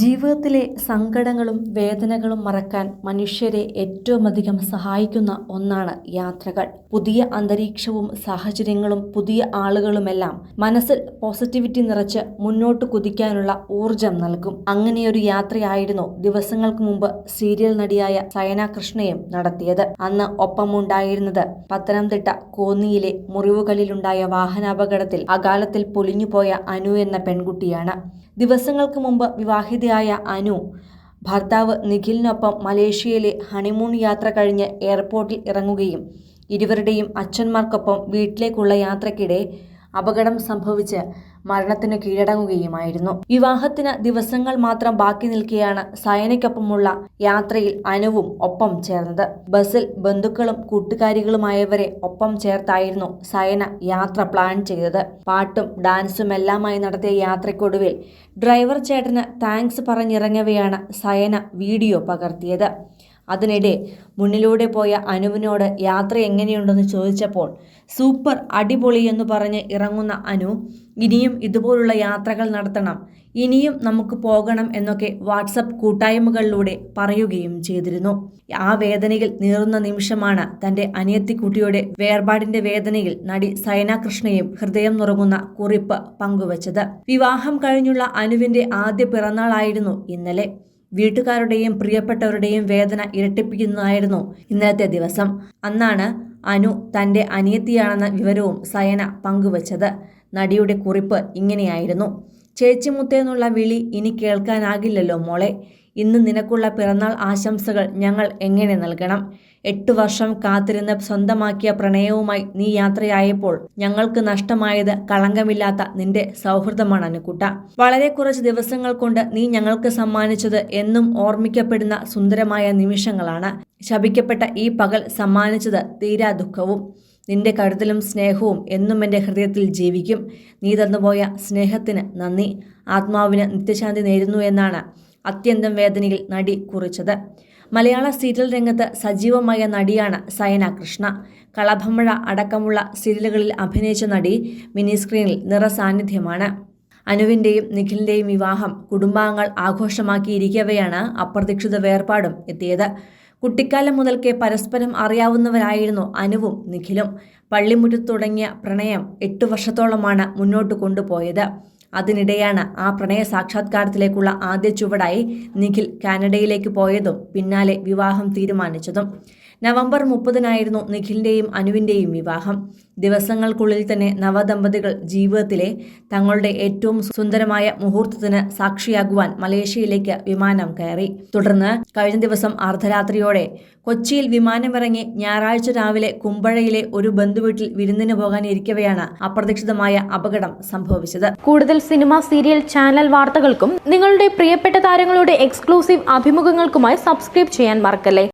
ജീവിതത്തിലെ സങ്കടങ്ങളും വേദനകളും മറക്കാൻ മനുഷ്യരെ ഏറ്റവും അധികം സഹായിക്കുന്ന ഒന്നാണ് യാത്രകൾ. പുതിയ അന്തരീക്ഷവും സാഹചര്യങ്ങളും പുതിയ ആളുകളുമെല്ലാം മനസ്സിൽ പോസിറ്റിവിറ്റി നിറച്ച് മുന്നോട്ട് കുതിക്കാനുള്ള ഊർജം നൽകും. അങ്ങനെയൊരു യാത്രയായിരുന്നു ദിവസങ്ങൾക്ക് മുമ്പ് സീരിയൽ നടിയായ സയന കൃഷ്ണയും നടത്തിയത്. അന്ന് ഒപ്പമുണ്ടായിരുന്നത് പത്തനംതിട്ട കോന്നിയിലെ മുറിവുകളിലുണ്ടായ വാഹനാപകടത്തിൽ അകാലത്തിൽ പൊലിഞ്ഞുപോയ അനു എന്ന പെൺകുട്ടിയാണ്. ദിവസങ്ങൾക്ക് മുമ്പ് വിവാഹിതയായ അനു ഭർത്താവ് നിഖിലിനൊപ്പം മലേഷ്യയിലെ ഹണിമൂൺ യാത്ര കഴിഞ്ഞ് എയർപോർട്ടിൽ ഇറങ്ങുകയും ഇരുവരുടെയും അച്ഛന്മാർക്കൊപ്പം വീട്ടിലേക്കുള്ള യാത്രക്കിടെ അപകടം സംഭവിച്ച് മരണത്തിന് കീഴടങ്ങുകയുമായിരുന്നു. വിവാഹത്തിന് ദിവസങ്ങൾ മാത്രം ബാക്കി നിൽക്കെയാണ് സയനയ്ക്കൊപ്പമുള്ള യാത്രയിൽ അനുവും ഒപ്പം ചേർന്നത്. ബസ്സിൽ ബന്ധുക്കളും കൂട്ടുകാരികളുമായവരെ ഒപ്പം ചേർത്തായിരുന്നു സയന യാത്ര പ്ലാൻ ചെയ്തത്. പാട്ടും ഡാൻസും എല്ലാമായി നടത്തിയ യാത്രയ്ക്കൊടുവിൽ ഡ്രൈവർ ചേട്ടന് താങ്ക്സ് പറഞ്ഞിറങ്ങവെയാണ് സയന വീഡിയോ പകർത്തിയത്. അതിനിടെ മുന്നിലൂടെ പോയ അനുവിനോട് യാത്ര എങ്ങനെയുണ്ടെന്ന് ചോദിച്ചപ്പോൾ സൂപ്പർ അടിപൊളി എന്ന് പറഞ്ഞ് ഇറങ്ങുന്ന അനു ഇനിയും ഇതുപോലുള്ള യാത്രകൾ നടത്തണം. ഇനിയും നമുക്ക് പോകണം എന്നൊക്കെ വാട്സപ്പ് കൂട്ടായ്മകളിലൂടെ പറയുകയും ചെയ്തിരുന്നു. ആ വേദനയിൽ നീറുന്ന നിമിഷമാണ് തന്റെ അനിയത്തിക്കുട്ടിയുടെ വേർപാടിന്റെ വേദനയിൽ നടി സൈന കൃഷ്ണയും ഹൃദയം നുറങ്ങുന്ന കുറിപ്പ് പങ്കുവച്ചത്. വിവാഹം കഴിഞ്ഞുള്ള അനുവിന്റെ ആദ്യ പിറന്നാളായിരുന്നു ഇന്നലെ. വീട്ടുകാരുടെയും പ്രിയപ്പെട്ടവരുടെയും വേദന ഇരട്ടിപ്പിക്കുന്നതായിരുന്നു ഇന്നലത്തെ ദിവസം. അന്നാണ് അനു തന്റെ അനിയത്തിയാണെന്ന വിവരവും സയന പങ്കുവച്ചത്. നടിയുടെ കുറിപ്പ് ഇങ്ങനെയായിരുന്നു. ചേച്ചിമുത്തേന്നുള്ള വിളി ഇനി കേൾക്കാനാകില്ലല്ലോ മോളെ. ഇന്ന് നിനക്കുള്ള പിറന്നാൾ ആശംസകൾ ഞങ്ങൾ എങ്ങനെ നൽകണം? എട്ടു വർഷം കാത്തിരുന്ന് സ്വന്തമാക്കിയ പ്രണയവുമായി നീ യാത്രയായപ്പോൾ ഞങ്ങൾക്ക് നഷ്ടമായത് കളങ്കമില്ലാത്ത നിന്റെ സൗഹൃദമാണ് അനുക്കുട്ട. വളരെ കുറച്ച് ദിവസങ്ങൾ കൊണ്ട് നീ ഞങ്ങൾക്ക് സമ്മാനിച്ചത് എന്നും ഓർമ്മിക്കപ്പെടുന്ന സുന്ദരമായ നിമിഷങ്ങളാണ്. ശപിക്കപ്പെട്ട ഈ പകൽ സമ്മാനിച്ചത് തീരാ ദുഃഖവും നിന്റെ കരുതലും സ്നേഹവും എന്നും എന്റെ ഹൃദയത്തിൽ ജീവിക്കും. നീ തന്നുപോയ സ്നേഹത്തിന് നന്ദി. ആത്മാവിന് നിത്യശാന്തി നേരുന്നു എന്നാണ് അത്യന്തം വേദനയിൽ നടി കുറിച്ചത്. മലയാള സീരിയൽ രംഗത്ത് സജീവമായ നടിയാണ് സയന കൃഷ്ണ. കളഭമഴ അടക്കമുള്ള സീരിയലുകളിൽ അഭിനയിച്ച നടി മിനി സ്ക്രീനിൽ നിറസാന്നിധ്യമാണ് അനുവിന്റെയും നിഖിലിന്റെയും വിവാഹം കുടുംബാംഗങ്ങൾ ആഘോഷമാക്കിയിരിക്കവെയാണ് അപ്രതീക്ഷിത വേർപാടും എത്തിയത്. കുട്ടിക്കാലം മുതൽക്കേ പരസ്പരം അറിയാവുന്നവരായിരുന്നു അനുവും നിഖിലും. പള്ളിമുറ്റത്ത് തുടങ്ങിയ പ്രണയം എട്ടു വർഷത്തോളമാണ് മുന്നോട്ട് കൊണ്ടുപോയത്. അതിനിടെയാണ് ആ പ്രണയ സാക്ഷാത്കാരത്തിലേക്കുള്ള ആദ്യ ചുവടായി നിഖിൽ കാനഡയിലേക്ക് പോയതും പിന്നാലെ വിവാഹം തീരുമാനിച്ചതും. നവംബർ മുപ്പതിനായിരുന്നു നിഖിലിന്റെയും അനുവിന്റെയും വിവാഹം. ദിവസങ്ങൾക്കുള്ളിൽ തന്നെ നവദമ്പതികൾ ജീവിതത്തിലെ തങ്ങളുടെ ഏറ്റവും സുന്ദരമായ മുഹൂർത്തത്തിന് സാക്ഷിയാകുവാൻ മലേഷ്യയിലേക്ക് വിമാനം കയറി. തുടർന്ന് കഴിഞ്ഞ ദിവസം അർദ്ധരാത്രിയോടെ കൊച്ചിയിൽ വിമാനമിറങ്ങി ഞായറാഴ്ച രാവിലെ കുമ്പഴയിലെ ഒരു ബന്ധുവീട്ടിൽ വിരുന്നിന് പോകാനിരിക്കവെയാണ് അപ്രതീക്ഷിതമായ അപകടം സംഭവിച്ചത്. കൂടുതൽ സിനിമ സീരിയൽ ചാനൽ വാർത്തകൾക്കും നിങ്ങളുടെ പ്രിയപ്പെട്ട താരങ്ങളുടെ എക്സ്ക്ലൂസീവ് അഭിമുഖങ്ങൾക്കുമായി സബ്സ്ക്രൈബ് ചെയ്യാൻ മറക്കല്ലേ?